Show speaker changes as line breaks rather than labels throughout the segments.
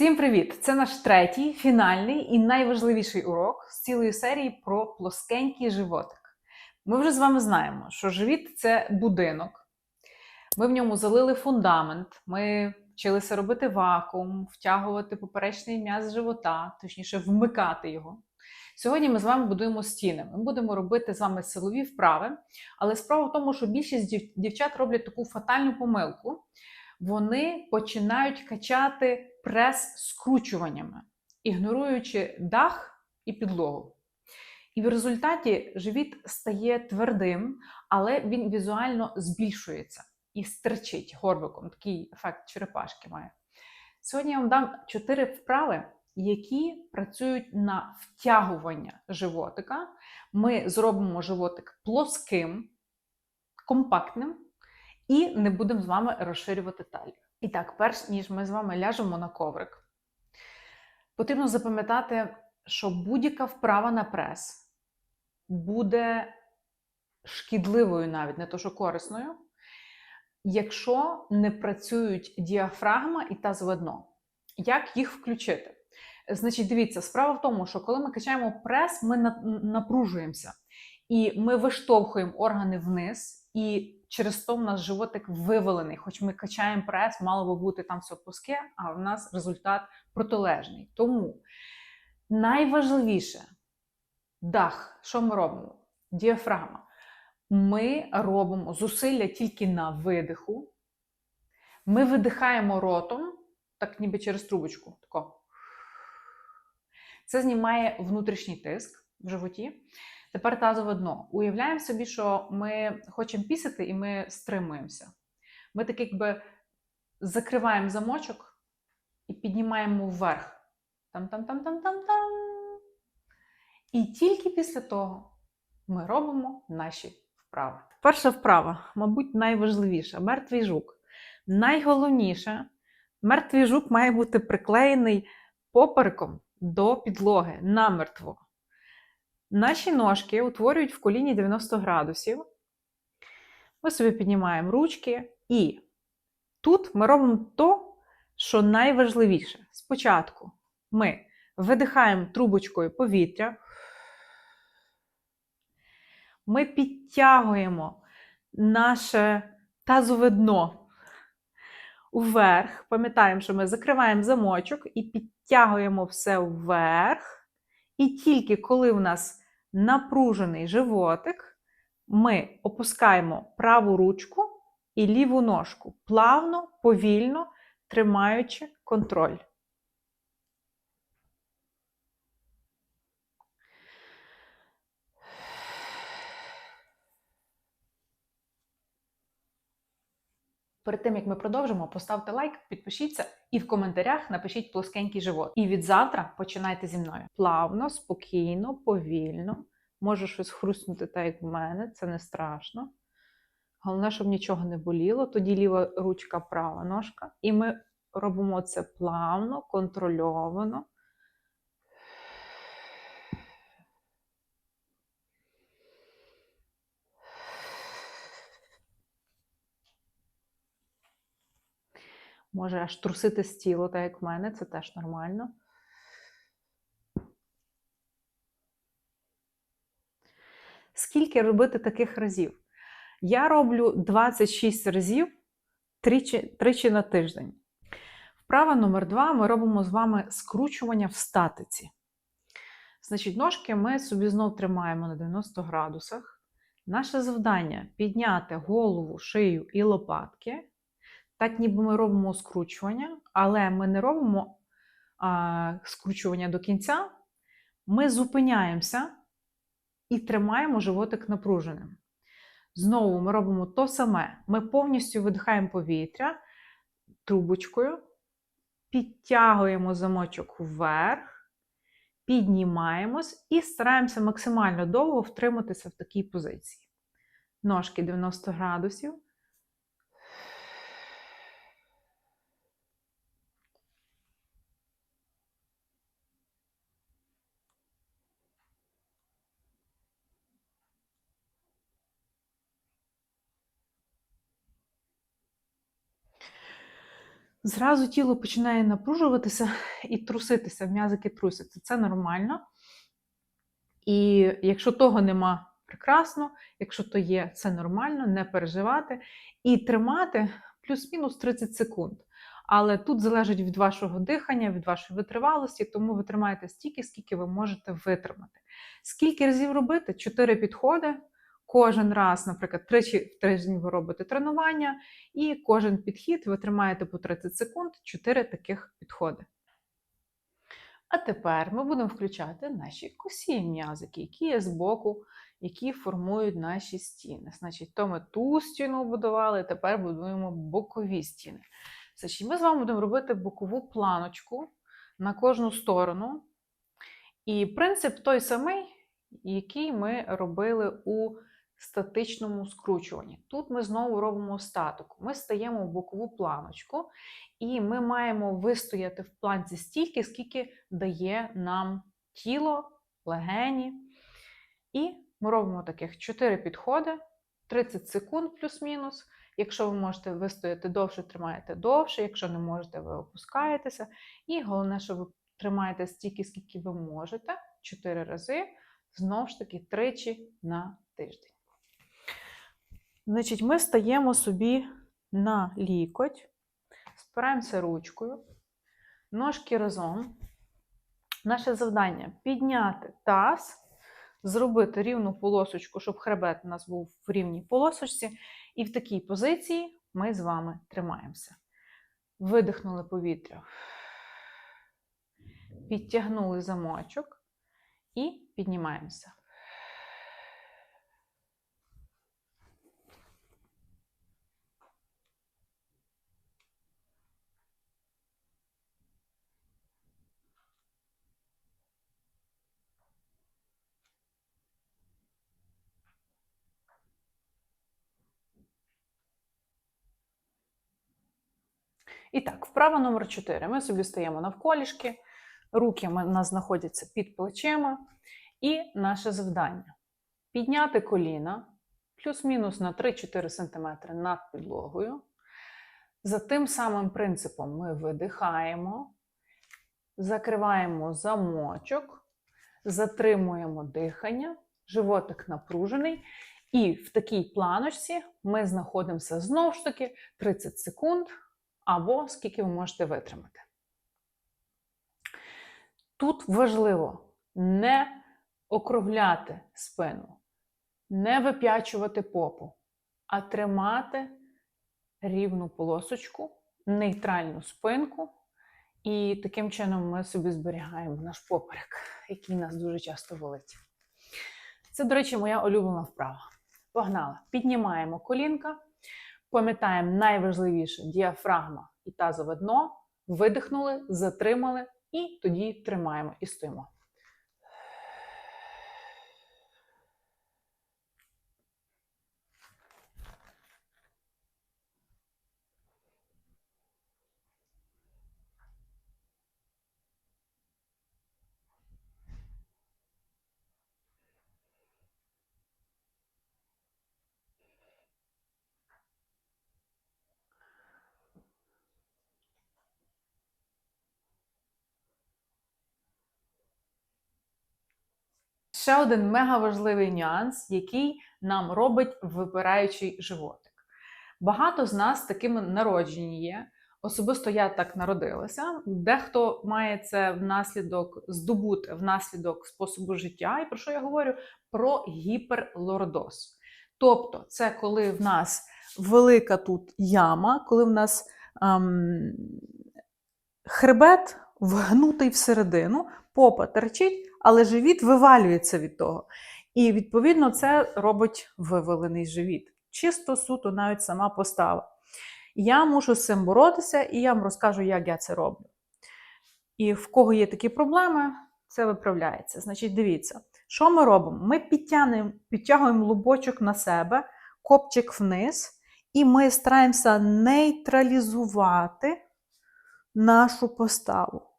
Всім привіт! Це наш третій, фінальний і найважливіший урок з цілої серії про плоскенький животик. Ми вже з вами знаємо, що живіт це будинок. Ми в ньому залили фундамент, ми вчилися робити вакуум, втягувати поперечний м'яз живота, точніше, вмикати його. Сьогодні ми з вами будуємо стіни. Ми будемо робити з вами силові вправи, але справа в тому, що більшість дівчат роблять таку фатальну помилку. Вони починають качати прес скручуваннями, ігноруючи дах і підлогу. І в результаті живіт стає твердим, але він візуально збільшується і стерчить горбиком. Такий ефект черепашки має. Сьогодні я вам дам чотири вправи, які працюють на втягування животика. Ми зробимо животик плоским, компактним і не будемо з вами розширювати талію. І так, перш ніж ми з вами ляжемо на коврик, потрібно запам'ятати, що будь-яка вправа на прес буде шкідливою навіть, не то що корисною, якщо не працюють діафрагма і тазове дно. Як їх включити? Значить, дивіться, справа в тому, що коли ми качаємо прес, ми напружуємося. І ми виштовхуємо органи вниз, і через то в нас животик вивалений. Хоч ми качаємо прес, мало би бути там все плоске, а в нас результат протилежний. Тому найважливіше дах, що ми робимо? Діафрагма. Ми робимо зусилля тільки на видиху. Ми видихаємо ротом, так ніби через трубочку. Тако. Це знімає внутрішній тиск в животі. Тепер тазове дно. Уявляємо собі, що ми хочемо пісити і ми стримуємося. Ми так якби закриваємо замочок і піднімаємо вверх. Там-там-там-там-там-там. І тільки після того ми робимо наші вправи. Перша вправа, мабуть, найважливіша мертвий жук. Найголовніше, мертвий жук має бути приклеєний попереком до підлоги намертво. Наші ножки утворюють в коліні 90 градусів. Ми собі піднімаємо ручки, і тут ми робимо то, що найважливіше. Спочатку ми видихаємо трубочкою повітря, ми підтягуємо наше тазове дно вверх. Пам'ятаємо, що ми закриваємо замочок і підтягуємо все вверх. І тільки коли в нас напружений животик, ми опускаємо праву ручку і ліву ножку, плавно, повільно тримаючи контроль. Перед тим як ми продовжимо, поставте лайк, підпишіться і в коментарях напишіть плоскенький живот. І від завтра починайте зі мною. Плавно, спокійно, повільно. Може щось хрустнути, так як в мене, це не страшно. Головне, щоб нічого не боліло. Тоді ліва ручка, права ножка. І ми робимо це плавно, контрольовано. Може аж трусити з тіла, так як в мене, це теж нормально. Скільки робити таких разів? Я роблю 26 разів тричі, тричі на тиждень. Вправа номер два ми робимо з вами скручування в статиці. Значить, ножки ми собі знов тримаємо на 90 градусах. Наше завдання підняти голову, шию і лопатки. Так, ніби ми робимо скручування, але ми не робимо а, скручування до кінця. Ми зупиняємося і тримаємо животик напруженим. Знову ми робимо то саме. Ми повністю видихаємо повітря трубочкою, підтягуємо замочок вверх, піднімаємось і стараємося максимально довго втриматися в такій позиції. Ножки 90 градусів. Зразу тіло починає напружуватися і труситися, м'язики трусяться. Це нормально. І якщо того нема, прекрасно, якщо то є, це нормально, не переживати. І тримати плюс-мінус 30 секунд. Але тут залежить від вашого дихання, від вашої витривалості, тому ви тримаєте стільки, скільки ви можете витримати. Скільки разів робити? Чотири підходи. Кожен раз, наприклад, тричі в тиждень ви робите тренування, і кожен підхід ви тримаєте по 30 секунд, 4 таких підходи. А тепер ми будемо включати наші косі м'язики, які є збоку, які формують наші стіни. Значить, то ми ту стіну будували, тепер будуємо бокові стіни. Значить, ми з вами будемо робити бокову планочку на кожну сторону. І принцип той самий, який ми робили у статичному скручуванні. Тут ми знову робимо статику. Ми стаємо в бокову планочку, і ми маємо вистояти в планці стільки, скільки дає нам тіло, легені. І ми робимо таких 4 підходи, 30 секунд плюс-мінус. Якщо ви можете вистояти довше, тримаєте довше, якщо не можете, ви опускаєтеся. І головне, що ви тримаєте стільки, скільки ви можете, 4 рази, знову ж таки, тричі на тиждень. Значить, ми стаємо собі на лікоть, спираємося ручкою, ножки разом. Наше завдання підняти таз, зробити рівну полосочку, щоб хребет у нас був в рівній полосочці. І в такій позиції ми з вами тримаємося. Видихнули повітря, підтягнули замочок і піднімаємося. І так, вправа номер 4. Ми собі стаємо навколішки, руки у нас знаходяться під плечима. І наше завдання підняти коліна плюс-мінус на 3-4 см над підлогою. За тим самим принципом ми видихаємо, закриваємо замочок, затримуємо дихання, животик напружений. І в такій планочці ми знаходимося знову ж таки 30 секунд або скільки ви можете витримати. Тут важливо не округляти спину, не вип'ячувати попу, а тримати рівну полосочку, нейтральну спинку. І таким чином ми собі зберігаємо наш поперек, який нас дуже часто болить. Це, до речі, моя улюблена вправа. Погнали! Піднімаємо колінка. Пам'ятаємо найважливіше діафрагма і тазове дно. Видихнули, затримали і тоді тримаємо і стоїмо. Ще один мега важливий нюанс, який нам робить випираючий животик. Багато з нас такими народжені є. Особисто я так народилася. Дехто має це внаслідок здобути внаслідок способу життя. І про що я говорю? Про гіперлордоз. Тобто, це коли в нас велика тут яма, коли в нас ем, хребет вгнутий всередину, попа терчить, але живіт вивалюється від того. І, відповідно, це робить вивалений живіт. Чисто суто, навіть сама постава. Я мушу з цим боротися, і я вам розкажу, як я це роблю. І в кого є такі проблеми, це виправляється. Значить, дивіться, що ми робимо? Ми підтягуємо, підтягуємо лубочок на себе, копчик вниз, і ми стараємося нейтралізувати нашу поставу.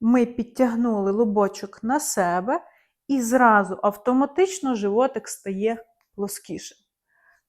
Ми підтягнули лубочок на себе, і зразу автоматично животик стає плоскішим.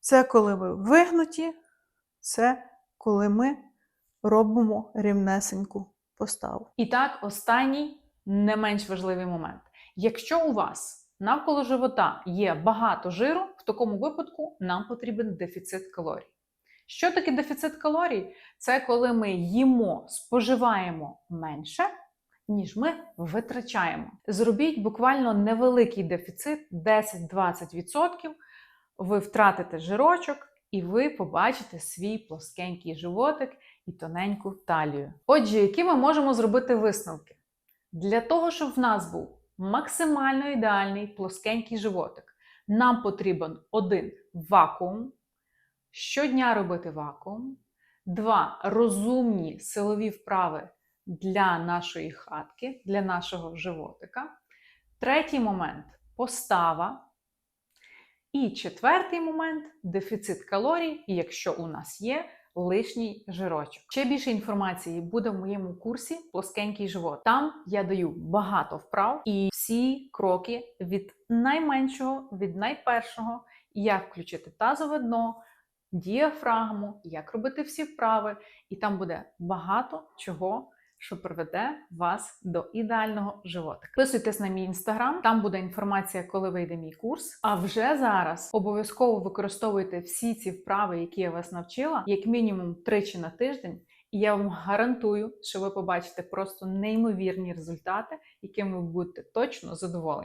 Це коли ми вигнуті, це коли ми
робимо рівнесеньку поставу.
І так, останній не менш важливий момент. Якщо у вас навколо живота є багато жиру, в такому випадку нам потрібен дефіцит калорій. Що таке дефіцит калорій? Це коли ми їмо, споживаємо менше, ніж ми витрачаємо. Зробіть буквально невеликий дефіцит 10-20%, ви втратите жирочок, і ви побачите свій плоскенький животик і тоненьку талію. Отже, які ми можемо зробити висновки? Для того, щоб в нас був максимально ідеальний плоскенький животик, нам потрібен один вакуум. Щодня робити вакуум. Два розумні силові вправи для нашої хатки, для нашого животика. Третій момент постава. І четвертий момент дефіцит калорій, якщо у нас є лишній жирочок. Ще більше інформації буде в моєму курсі Плоскенький живот. Там я даю багато вправ і всі кроки від найменшого, від найпершого, як включити тазове дно, діафрагму, як робити всі вправи, і там буде багато чого. Що приведе вас до ідеального животика. Писуйтесь на мій інстаграм, там буде інформація, коли вийде мій курс. А вже зараз обов'язково використовуйте всі ці вправи, які я вас навчила, як мінімум тричі на тиждень. І я вам гарантую, що ви побачите просто неймовірні результати, якими ви будете точно задоволені.